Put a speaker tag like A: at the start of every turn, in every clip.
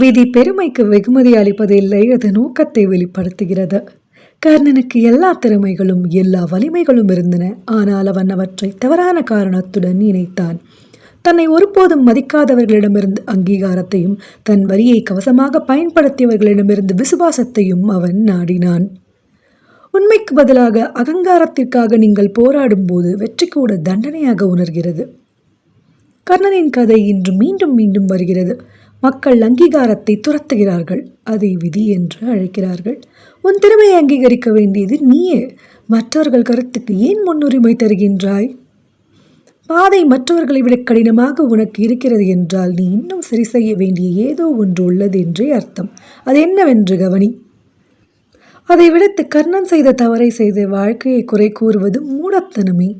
A: விதி பெருமைக்கு வெகுமதி அளிப்பதில்லை அது நோக்கத்தை வெளிப்படுத்துகிறது. கர்ணனுக்கு எல்லா திறமைகளும் எல்லா வலிமைகளும் இருந்தன. ஆனால் அவன் அவற்றை தவறான காரணத்துடன் இணைத்தான் தன்னை ஒருபோதும் மதிக்காதவர்களிடமிருந்து அங்கீகாரத்தையும் தன் வரியை கவசமாக பயன்படுத்தியவர்களிடமிருந்து விசுவாசத்தையும் அவன் நாடினான். உண்மைக்கு பதிலாக அகங்காரத்திற்காக நீங்கள் போராடும் போது வெற்றி கூட தண்டனையாக உணர்கிறது. கர்ணனின் கதை இன்று மீண்டும் மீண்டும் வருகிறது. மக்கள் அங்கீகாரத்தை துரத்துகிறார்கள். அதை விதி என்று அழைக்கிறார்கள். உன் திறமையை அங்கீகரிக்க வேண்டியது நீயே. மற்றவர்கள் கருத்துக்கு ஏன் முன்னுரிமை தருகின்றாய்? பாதை மற்றவர்களை விட கடினமாக உனக்கு இருக்கிறது என்றால் நீ இன்னும் சரி செய்ய வேண்டிய ஏதோ ஒன்று உள்ளது என்றே அர்த்தம். அது என்னவென்று கவனி. அதை விடுத்து கர்ணன் செய்த தவறை செய்து வாழ்க்கையை குறை கூறுவது மூடத்தனமே.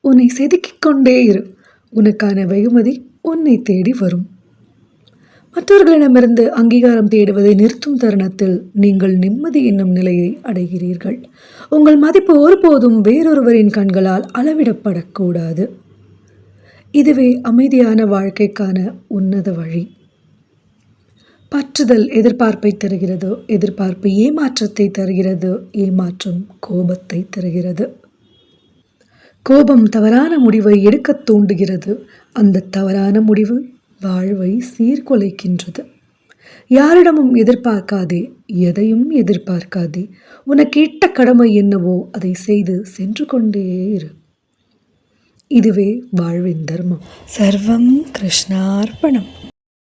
A: உன்னை செதுக்கிக் கொண்டே இரு. உனக்கான வெகுமதி உன்னை தேடி வரும். மற்றவர்களிடமிருந்து அங்கீகாரம் தேடுவதை நிறுத்தும் தருணத்தில் நீங்கள் நிம்மதி என்னும் நிலையை அடைகிறீர்கள். உங்கள் மதிப்பு ஒருபோதும் வேறொருவரின் கண்களால் அளவிடப்படக்கூடாது. இதுவே அமைதியான வாழ்க்கைக்கான உன்னத வழி. பற்றுதல் எதிர்பார்ப்பை தருகிறது எதிர்பார்ப்பு ஏமாற்றத்தை தருகிறது ஏமாற்றம் கோபத்தை தருகிறது. கோபம் தவறான முடிவை எடுக்கத் தூண்டுகிறது. அந்த தவறான முடிவு வாழ்வை சீர்குலைக்கின்றது. யாரிடமும் எதிர்பார்க்காதே எதையும் எதிர்பார்க்காதே உனக்கு இட்ட கடமை என்னவோ அதை செய்து சென்று கொண்டே இரு. இதுவே வாழ்வின் தர்மம். சர்வம் கிருஷ்ணார்ப்பணம்